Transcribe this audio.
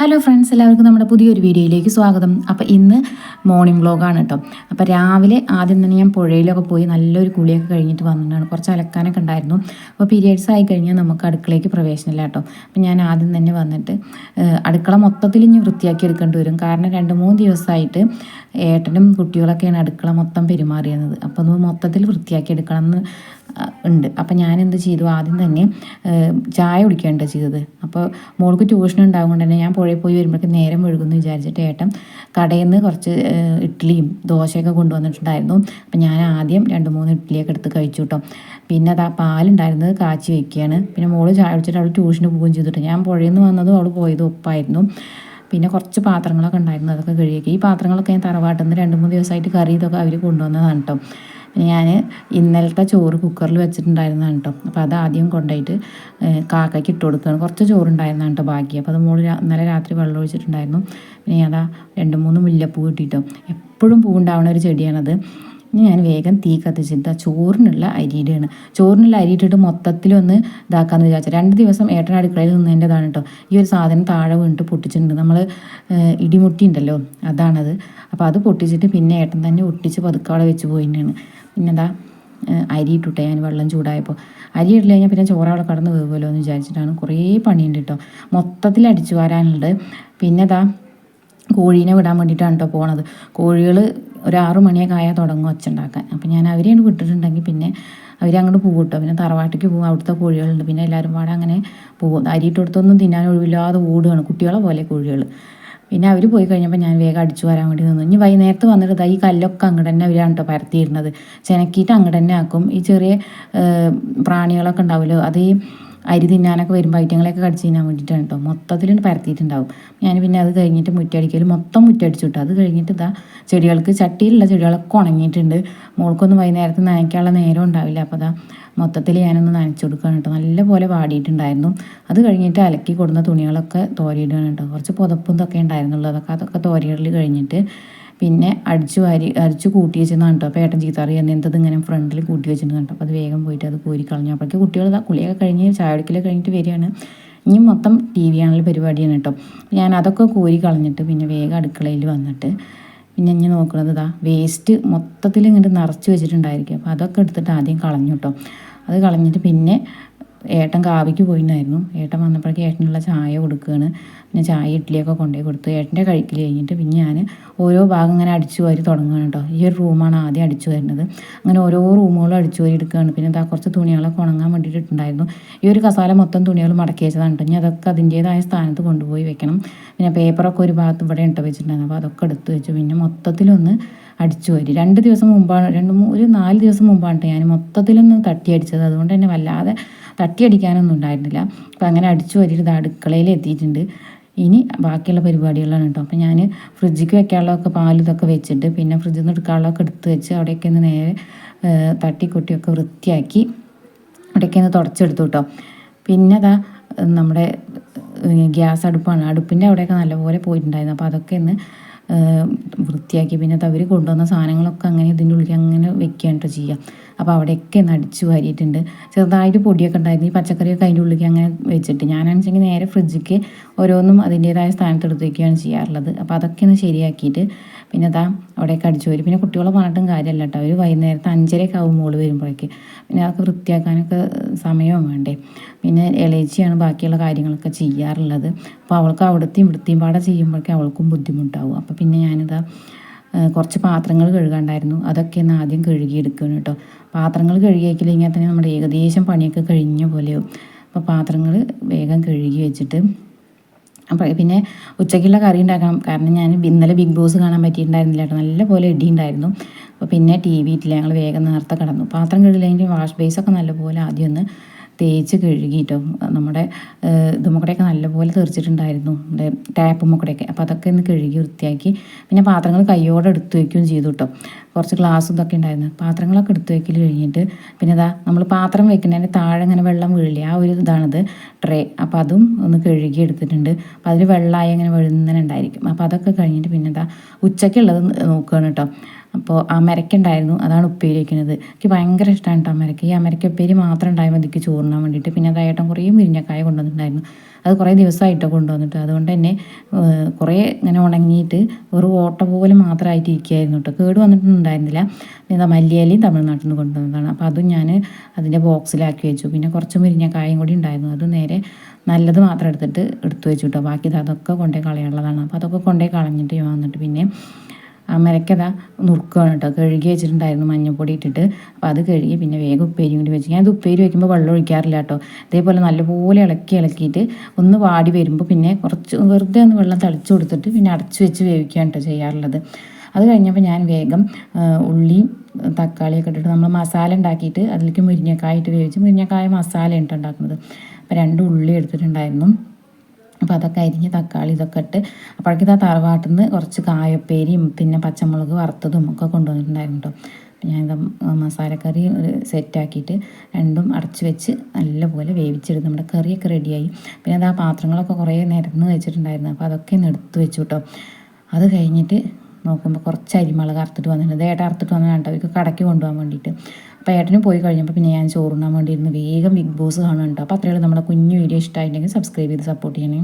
Hello friends എല്ലാവർക്കും നമ്മുടെ പുതിയൊരു വീഡിയോയിലേക്ക് സ്വാഗതം. അപ്പോൾ ഇന്ന് മോർണിംഗ് വ്ളോഗാണ് കേട്ടോ അപ്പോൾ രാവിലെ ആദ്യം തന്നെ ഞാൻ പുഴയിലൊക്കെ പോയി നല്ലൊരു കുളിയൊക്കെ കഴിഞ്ഞിട്ട് വന്നിട്ടാണ് കുറച്ച് അലക്കാനൊക്കെ ഉണ്ടായിരുന്നു. അപ്പോൾ പീരിയഡ്സ് ആയി കഴിഞ്ഞാൽ നമുക്ക് അടുക്കളയ്ക്ക് പ്രവേശനമില്ല കേട്ടോ അപ്പോൾ ഞാൻ ആദ്യം തന്നെ വന്നിട്ട് അടുക്കള മൊത്തത്തിൽ ഇനി വൃത്തിയാക്കി എടുക്കേണ്ടി വരും. കാരണം രണ്ട് മൂന്ന് ദിവസമായിട്ട് ഏട്ടനും കുട്ടികളൊക്കെയാണ് അടുക്കള മൊത്തം പെരുമാറിയത് അപ്പോൾ ഒന്ന് മൊത്തത്തിൽ വൃത്തിയാക്കി എടുക്കണം എന്ന് ഉണ്ട്. അപ്പം ഞാൻ എന്ത് ചെയ്തു? ആദ്യം തന്നെ ചായ കുടിക്കേണ്ട ചെയ്തത്. അപ്പോൾ മോൾക്ക് ട്യൂഷൻ ഉണ്ടാകും കൊണ്ട് തന്നെ ഞാൻ പുഴയിൽ പോയി വരുമ്പോഴേക്ക് നേരം ഒഴുകുന്നു വിചാരിച്ചിട്ട് ഏട്ടൻ കടയിൽ നിന്ന് കുറച്ച് ഇഡ്ഡലിയും ദോശയൊക്കെ കൊണ്ടുവന്നിട്ടുണ്ടായിരുന്നു. അപ്പം ഞാൻ ആദ്യം രണ്ട് മൂന്ന് ഇഡ്ഡലിയൊക്കെ എടുത്ത് കഴിച്ചു കേട്ടോ പിന്നെ അത് ആ പാലുണ്ടായിരുന്നത് കാച്ചി വയ്ക്കുകയാണ് പിന്നെ മോൾ ചായ കുടിച്ചിട്ട് അവൾ ട്യൂഷന് പോവുകയും ചെയ്തിട്ട് ഞാൻ പുഴയിൽ നിന്ന് വന്നതും അവൾ പോയതും ഒപ്പായിരുന്നു പിന്നെ കുറച്ച് പാത്രങ്ങളൊക്കെ ഉണ്ടായിരുന്നു. അതൊക്കെ കഴുകിയൊക്കെ. ഈ പാത്രങ്ങളൊക്കെ ഞാൻ തറവാട്ടിൽ നിന്ന് രണ്ട് മൂന്ന് ദിവസമായിട്ട് കറി ഇതൊക്കെ അവർ കൊണ്ടുവന്നതാണ് കേട്ടോ ഞാൻ ഇന്നലത്തെ ചോറ് കുക്കറിൽ വെച്ചിട്ടുണ്ടായിരുന്നതാണ് കേട്ടോ അപ്പോൾ അത് ആദ്യം കൊണ്ടുപോയിട്ട് കാക്കയ്ക്ക് ഇട്ട് കൊടുക്കുകയാണ് കുറച്ച് ചോറുണ്ടായിരുന്നതാണ് കേട്ടോ ബാക്കി. അപ്പോൾ അത് മോൾ ഇന്നലെ രാത്രി വെള്ളം ഒഴിച്ചിട്ടുണ്ടായിരുന്നു. പിന്നെ അതാ രണ്ട് മൂന്ന് മുല്ലപ്പൂ കിട്ടിയിട്ടോ എപ്പോഴും പൂവുണ്ടാവുന്ന ഒരു ചെടിയാണത്. ഞാൻ വേഗം തീ കത്തിച്ചിട്ട് ചോറിനുള്ള അരിയിടുകയാണ്. ചോറിനുള്ള അരി ഇട്ടിട്ട് മൊത്തത്തിലൊന്ന് ഇതാക്കാമെന്ന് വിചാരിച്ചു. രണ്ട് ദിവസം ഏട്ടൻ അടുക്കളയിൽ നിന്നതിന്റെതാണ് കേട്ടോ ഈ ഒരു സാധനം താഴെ വീണിട്ട് പൊട്ടിച്ചിട്ടുണ്ട്. നമ്മൾ ഇടിമുട്ടി ഉണ്ടല്ലോ അതാണത്. അപ്പോൾ അത് പൊട്ടിച്ചിട്ട് പിന്നെ ഏട്ടൻ തന്നെ ഒട്ടിച്ച് പതുക്കെ അവിടെ വെച്ച് പോയിട്ടാണ് പിന്നെ എന്താ അരി ഞാൻ വെള്ളം ചൂടായപ്പോൾ അരി ഇട്ടില്ല കഴിഞ്ഞാൽ പിന്നെ ചോറവിടെ കടന്ന് വേവുമല്ലോ എന്ന് വിചാരിച്ചിട്ടാണ് കുറേ പണിയുണ്ട് കേട്ടോ മൊത്തത്തിൽ അടിച്ചു വരാനുണ്ട്. പിന്നെ കോഴീനെ വിടാൻ വേണ്ടിയിട്ടാണ് കേട്ടോ പോണത്. കോഴികൾ ഒരു ആറു മണിയൊക്കെ ആയാൽ തുടങ്ങും ഒച്ച ഉണ്ടാക്കാൻ അപ്പം ഞാൻ അവരെയാണ് വിട്ടിട്ടുണ്ടെങ്കിൽ പിന്നെ അവരങ്ങോട്ട് പോകും കേട്ടോ പിന്നെ തറവാട്ടിക്ക് പോകും അവിടുത്തെ കോഴികളുണ്ട്. പിന്നെ എല്ലാവരും പാടെ അങ്ങനെ പോകും അരിയിട്ട് കൊടുത്തൊന്നും തിന്നാൻ ഒഴിവില്ലാതെ ഓടുകയാണ് കുട്ടികളെ പോലെ കോഴികൾ പിന്നെ അവർ പോയി കഴിഞ്ഞപ്പോൾ ഞാൻ വേഗം അടിച്ചു വരാൻ വേണ്ടി നിന്നു. ഇനി വൈകുന്നേരത്ത് വന്നിട്ട് ഈ കല്ലൊക്കെ അങ്ങോട്ട് തന്നെ അവരാണ് കേട്ടോ പരത്തിയിരുന്നത്. ചെനക്കിയിട്ട് അങ്ങോട്ട് തന്നെ ആക്കും. ഈ ചെറിയ പ്രാണികളൊക്കെ ഉണ്ടാവുമല്ലോ അത് ഈ അരി തിന്നാനൊക്കെ വരുമ്പോൾ ഐറ്റങ്ങളെയൊക്കെ കടിച്ച് തിന്നാൻ വേണ്ടിയിട്ടാണ് കേട്ടോ മൊത്തത്തിൽ പരത്തിയിട്ടുണ്ടാവും. ഞാൻ പിന്നെ അത് കഴിഞ്ഞിട്ട് മുറ്റടിക്കൽ മൊത്തം മുറ്റടിച്ചു വിട്ടു അത് കഴിഞ്ഞിട്ട് ഇതാ ചെടികൾക്ക് ചട്ടിയിലുള്ള ചെടികളൊക്കെ ഉണങ്ങിയിട്ടുണ്ട്. മോൾക്കൊന്നും വൈകുന്നേരത്ത് നനയ്ക്കാനുള്ള നേരം ഉണ്ടാവില്ല. അപ്പോൾ അതാ മൊത്തത്തിൽ ഞാനൊന്ന് നനച്ചു കൊടുക്കുകയാണ് കേട്ടോ നല്ലപോലെ വാടിയിട്ടുണ്ടായിരുന്നു. അത് കഴിഞ്ഞിട്ട് അലക്കി കൊടുന്ന തുണികളൊക്കെ തോരിയിടുകയാണ് കേട്ടോ കുറച്ച് പുതപ്പും ഇതൊക്കെ ഉണ്ടായിരുന്നുള്ളൂ. അതൊക്കെ അതൊക്കെ തോരയിടൽ കഴിഞ്ഞിട്ട് പിന്നെ അടിച്ചു വാരി അടിച്ചു കൂട്ടി വെച്ചെന്നാണ് കേട്ടോ. അപ്പോൾ ഏട്ടൻ ചീത്ത അറിയാൻ എന്തത് ഇങ്ങനെ ഫ്രണ്ടിൽ കൂട്ടി വെച്ചിട്ടുണ്ട് കേട്ടോ അപ്പോൾ അത് വേഗം പോയിട്ട് അത് കോരി കളഞ്ഞു. അപ്പോഴേക്ക് കുട്ടികൾ കുളിയൊക്കെ കഴിഞ്ഞ് ചായ കുടിക്കൽ കഴിഞ്ഞിട്ട് വരികയാണ്. ഇനി മൊത്തം ടി വി ആണുള്ള പരിപാടിയാണ് കേട്ടോ. ഞാൻ അതൊക്കെ കോരി കളഞ്ഞിട്ട് പിന്നെ വേഗം അടുക്കളയിൽ വന്നിട്ട് പിന്നെ ഞാൻ നോക്കുന്നത് ഇതാ വേസ്റ്റ് മൊത്തത്തിൽ ഇങ്ങോട്ട് നിറച്ച് വെച്ചിട്ടുണ്ടായിരിക്കും. അപ്പോൾ അതൊക്കെ എടുത്തിട്ട് ആദ്യം കളഞ്ഞു കേട്ടോ. അത് കളഞ്ഞിട്ട് പിന്നെ ഏട്ടൻ കാവിക്ക് പോയിട്ടുണ്ടായിരുന്നു ഏട്ടൻ വന്നപ്പോഴേക്കും ഏട്ടനുള്ള ചായ കൊടുക്കുകയാണ്. പിന്നെ ചായ ഇഡ്ഡലിയൊക്കെ കൊണ്ടുപോയി കൊടുത്തു ഏട്ടന്റെ കഴിക്കൽ കഴിഞ്ഞിട്ട് പിന്നെ ഞാൻ ഓരോ ഭാഗം ഇങ്ങനെ അടിച്ചു വാരി തുടങ്ങുകയാണ് കേട്ടോ. ഈ ഒരു റൂമാണ് ആദ്യം അടിച്ചു വരുന്നത്. അങ്ങനെ ഓരോ റൂമുകളും അടിച്ചു വാരി എടുക്കുകയാണ്. പിന്നെ എന്താ കുറച്ച് തുണികളൊക്കെ ഉണങ്ങാൻ വേണ്ടിയിട്ടുണ്ടായിരുന്നു ഈ ഒരു കസാല മൊത്തം തുണികൾ മടക്കി വെച്ചതാണ് കേട്ടോ. ഇനി അതൊക്കെ അതിന്റേതായ സ്ഥാനത്ത് കൊണ്ടുപോയി വെക്കണം. പിന്നെ പേപ്പറൊക്കെ ഒരു ഭാഗത്ത് ഇവിടെ ഇട്ട് വെച്ചിട്ടുണ്ടായിരുന്നു. അപ്പോൾ അതൊക്കെ എടുത്ത് വെച്ചു. പിന്നെ മൊത്തത്തിലൊന്ന് അടിച്ചു വരി. രണ്ട് ദിവസം മുമ്പാണ് രണ്ട് ഒരു നാല് ദിവസം മുമ്പാണ് ഞാൻ മൊത്തത്തിലൊന്ന് തട്ടി അടിച്ചത്. അതുകൊണ്ട് തന്നെ വല്ലാതെ തട്ടി അടിക്കാനൊന്നും ഉണ്ടായിരുന്നില്ല. അപ്പം അങ്ങനെ അടിച്ചു വരിയിട്ട് അടുക്കളയിൽ എത്തിയിട്ടുണ്ട്. ഇനി ബാക്കിയുള്ള പരിപാടികളാണ് കേട്ടോ. അപ്പം ഞാൻ ഫ്രിഡ്ജിക്ക് വെക്കാനുള്ളതൊക്കെ പാൽ ഇതൊക്കെ വെച്ചിട്ട് പിന്നെ ഫ്രിഡ്ജിൽ നിന്ന് എടുക്കാനുള്ളതൊക്കെ എടുത്ത് വെച്ച് അവിടെയൊക്കെ ഒന്ന് നേരെ തട്ടിക്കൊട്ടിയൊക്കെ വൃത്തിയാക്കി അവിടെയൊക്കെ ഒന്ന് തുടച്ചെടുത്തു കേട്ടോ. പിന്നെ അതാ നമ്മുടെ ഗ്യാസ് അടുപ്പാണ്. അടുപ്പിന്റെ അവിടെയൊക്കെ നല്ലപോലെ പോയിട്ടുണ്ടായിരുന്നു. അപ്പോൾ അതൊക്കെ ഒന്ന് വൃത്തിയാക്കി. പിന്നെ അവർ കൊണ്ടുവന്ന സാധനങ്ങളൊക്കെ അങ്ങനെ ഇതിന്റെ ഉള്ളിൽ അങ്ങനെ വെക്കുകയാണ് കേട്ടോ ചെയ്യുക അപ്പോൾ അവിടെയൊക്കെ ഒന്ന് അടിച്ചു വാരിയിട്ടുണ്ട്. ചെറുതായിട്ട് പൊടിയൊക്കെ ഉണ്ടായിരുന്നു. ഈ പച്ചക്കറിയൊക്കെ അതിന്റെ ഉള്ളിലേക്ക് അങ്ങനെ വെച്ചിട്ട് ഞാനാണെന്നുവെച്ചെങ്കിൽ നേരെ ഫ്രിഡ്ജിക്ക് ഓരോന്നും അതിന്റേതായ സ്ഥാനത്ത് എടുത്ത് വയ്ക്കുകയാണ് ചെയ്യാറുള്ളത്. അപ്പോൾ അതൊക്കെ ഒന്ന് ശരിയാക്കിയിട്ട് പിന്നെ അതാ അവിടെയൊക്കെ അടിച്ചു വരും. പിന്നെ കുട്ടികളെ പറഞ്ഞിട്ടും കാര്യമല്ല കേട്ടോ. അവർ വൈകുന്നേരത്ത് അഞ്ചരയൊക്കെ ആവും മോൾ വരുമ്പോഴേക്ക്. പിന്നെ അതൊക്കെ വൃത്തിയാക്കാനൊക്കെ സമയവും വേണ്ടേ. പിന്നെ ഇളയിച്ചിയാണ് ബാക്കിയുള്ള കാര്യങ്ങളൊക്കെ ചെയ്യാറുള്ളത്. അപ്പോൾ അവൾക്ക് അവിടുത്തെയും ഇവിടുത്തെയും പാടെ ചെയ്യുമ്പോഴേക്കും അവൾക്കും ബുദ്ധിമുട്ടാവും. അപ്പോൾ പിന്നെ ഞാനിതാ കുറച്ച് പാത്രങ്ങൾ കഴുകാണ്ടായിരുന്നു. അതൊക്കെ ഒന്ന് ആദ്യം കഴുകിയെടുക്കണം കേട്ടോ. പാത്രങ്ങൾ കഴുകിയേക്കില്ലെങ്കിൽ തന്നെ നമ്മുടെ ഏകദേശം പണിയൊക്കെ കഴിഞ്ഞ പോലെയാവും. അപ്പോൾ പാത്രങ്ങൾ വേഗം കഴുകി വെച്ചിട്ട് അപ്പോൾ പിന്നെ ഉച്ചയ്ക്കുള്ള കറി ഉണ്ടാക്കാം കാരണം ഞാൻ ഇന്നലെ ബിഗ് ബോസ് കാണാൻ പറ്റിയിട്ടുണ്ടായിരുന്നില്ല കേട്ടോ. നല്ല പോലെ ഇടി ഉണ്ടായിരുന്നു അപ്പോൾ പിന്നെ ടി വി ഇട്ടില്ല. ഞങ്ങൾ വേഗം നേരത്തെ കടന്നു. പാത്രം കഴുകില്ലെങ്കിൽ വാഷ് ബേസൊക്കെ നല്ലപോലെ ആദ്യം ഒന്ന് തേച്ച് കഴുകിയിട്ടോ നമ്മുടെ ഇതുമ്മക്കടയൊക്കെ നല്ലപോലെ തെറിച്ചിട്ടുണ്ടായിരുന്നു നമ്മുടെ ടാപ്പുമൊക്കെയൊക്കെ അപ്പോൾ അതൊക്കെ ഒന്ന് കഴുകി വൃത്തിയാക്കി പിന്നെ പാത്രങ്ങൾ കയ്യോടെ എടുത്തു വയ്ക്കുകയും ചെയ്തു കേട്ടോ കുറച്ച് ഗ്ലാസ് ഇതൊക്കെ ഉണ്ടായിരുന്നു. പാത്രങ്ങളൊക്കെ എടുത്തു വയ്ക്കൽ കഴിഞ്ഞിട്ട് പിന്നെ ഇതാ നമ്മൾ പാത്രം വെക്കുന്നതിന്റെ താഴെ ഇങ്ങനെ വെള്ളം വീഴില്ല ആ ഒരു ഇതാണിത് ട്രേ. അപ്പോൾ അതും ഒന്ന് കഴുകി എടുത്തിട്ടുണ്ട്. അപ്പോൾ അതിൽ വെള്ളമായി അങ്ങനെ വെഴുന്നനെ അപ്പോൾ അതൊക്കെ കഴിഞ്ഞിട്ട് പിന്നെ എന്താ ഉച്ചയ്ക്കുള്ളത് നോക്കുകയാണ് കേട്ടോ അപ്പോൾ അമരക്ക ഉണ്ടായിരുന്നു അതാണ് ഉപ്പേരി വയ്ക്കുന്നത് എനിക്ക് ഭയങ്കര ഇഷ്ടമാണ് കേട്ടോ അമരക്ക ഈ അമരക്ക ഉപ്പേരി മാത്രം ഉണ്ടായി മതിക്ക് ചോറിനാൻ വേണ്ടിയിട്ട്. പിന്നെ അതായിട്ടും കുറേ മുരിഞ്ഞക്കായ കൊണ്ടുവന്നിട്ടുണ്ടായിരുന്നു. അത് കുറേ ദിവസമായിട്ടോ കൊണ്ടുവന്നിട്ട്. അതുകൊണ്ട് തന്നെ കുറേ ഇങ്ങനെ ഉണങ്ങിയിട്ട് ഒരു ഓട്ട പോലെ മാത്രമായിട്ട് ഇരിക്കുകയായിരുന്നു കേട്ടോ കേട് വന്നിട്ടുണ്ടായിരുന്നില്ല എന്താ മല്ലിയാലിയും തമിഴ്നാട്ടിൽ നിന്ന് കൊണ്ടുവന്നതാണ്. അപ്പോൾ അതും ഞാൻ അതിന്റെ ബോക്സിലാക്കി വെച്ചു. പിന്നെ കുറച്ച് മുരിങ്ങക്കായും കൂടി ഉണ്ടായിരുന്നു. അത് നേരെ നല്ലത് മാത്രം എടുത്തിട്ട് എടുത്തു വെച്ചു കേട്ടോ ബാക്കി അതൊക്കെ കൊണ്ടേ കളയാനുള്ളതാണ്. അപ്പോൾ അതൊക്കെ കൊണ്ടേ കളഞ്ഞിട്ട് ഞാൻ വന്നിട്ട് പിന്നെ അമരക്കത നുറുക്കുകയാണ് കേട്ടോ. കഴുകി വെച്ചിട്ടുണ്ടായിരുന്നു മഞ്ഞൾപ്പൊടി ഇട്ടിട്ട്. അപ്പോൾ അത് കഴുകി പിന്നെ വേഗം ഉപ്പേരി കൂടി വെച്ച് ഞാൻ ഇത് ഉപ്പേരി വയ്ക്കുമ്പോൾ വെള്ളം ഒഴിക്കാറില്ല കേട്ടോ. ഇതേപോലെ നല്ലപോലെ ഇളക്കി ഇളക്കിയിട്ട് ഒന്ന് വാടി വരുമ്പോൾ പിന്നെ കുറച്ച് വെറുതെ ഒന്ന് വെള്ളം തളിച്ചു കൊടുത്തിട്ട് പിന്നെ അടച്ച് വെച്ച് വേവിക്കുകയാണ് കേട്ടോ ചെയ്യാറുള്ളത്. അത് കഴിഞ്ഞപ്പോൾ ഞാൻ വേഗം ഉള്ളിയും തക്കാളിയൊക്കെ ഇട്ടിട്ട് നമ്മൾ മസാല ഉണ്ടാക്കിയിട്ട് അതിലേക്ക് മുരിങ്ങക്കായ ഇട്ട് വേവിച്ച് മുരിങ്ങക്കായ മസാല ഇട്ട് ഉണ്ടാക്കുന്നത്. അപ്പോൾ രണ്ട് ഉള്ളി എടുത്തിട്ടുണ്ടായിരുന്നു. അപ്പോൾ അതൊക്കെ അരിഞ്ഞ് തക്കാളി ഇതൊക്കെ ഇട്ട് അപ്പോഴേക്കും ആ തറവാട്ടിൽ നിന്ന് കുറച്ച് കായപ്പേരിയും പിന്നെ പച്ചമുളക് വറുത്തതും ഒക്കെ കൊണ്ടുവന്നിട്ടുണ്ടായിരുന്നു കേട്ടോ ഞാനിത് മസാലക്കറി ഒരു സെറ്റാക്കിയിട്ട് രണ്ടും അടച്ച് വെച്ച് നല്ലപോലെ വേവിച്ചെടുത്ത് നമ്മുടെ കറിയൊക്കെ റെഡിയായി. പിന്നെ അത് ആ പാത്രങ്ങളൊക്കെ കുറേ നിരന്ന് വെച്ചിട്ടുണ്ടായിരുന്നു. അപ്പോൾ അതൊക്കെ ഒന്ന് എടുത്ത് വെച്ചു കേട്ടോ അത് കഴിഞ്ഞിട്ട് നോക്കുമ്പോൾ കുറച്ച് അരിമുളക് അറുത്തിട്ട് വന്നിട്ടുണ്ട്. ഏട്ടൻ അറുത്തിട്ട് വന്നതാണ്? കേട്ടോ അവർക്ക് കടയ്ക്ക് കൊണ്ടുപോകാൻ വേണ്ടിയിട്ട്. അപ്പോൾ ഏട്ടന് പോയി കഴിഞ്ഞപ്പോൾ പിന്നെ ഞാൻ ചോറുണ്ണാൻ വേണ്ടി ഇരുന്ന് വേഗം ബിഗ് ബോസ് കാണുന്നുണ്ട്. അപ്പോൾ അത്രയുള്ള നമ്മുടെ കുഞ്ഞു വീഡിയോ ഇഷ്ടമായിട്ടുണ്ടെങ്കിൽ സബ്സ്ക്രൈബ് ചെയ്ത് സപ്പോർട്ട് ചെയ്യണേ.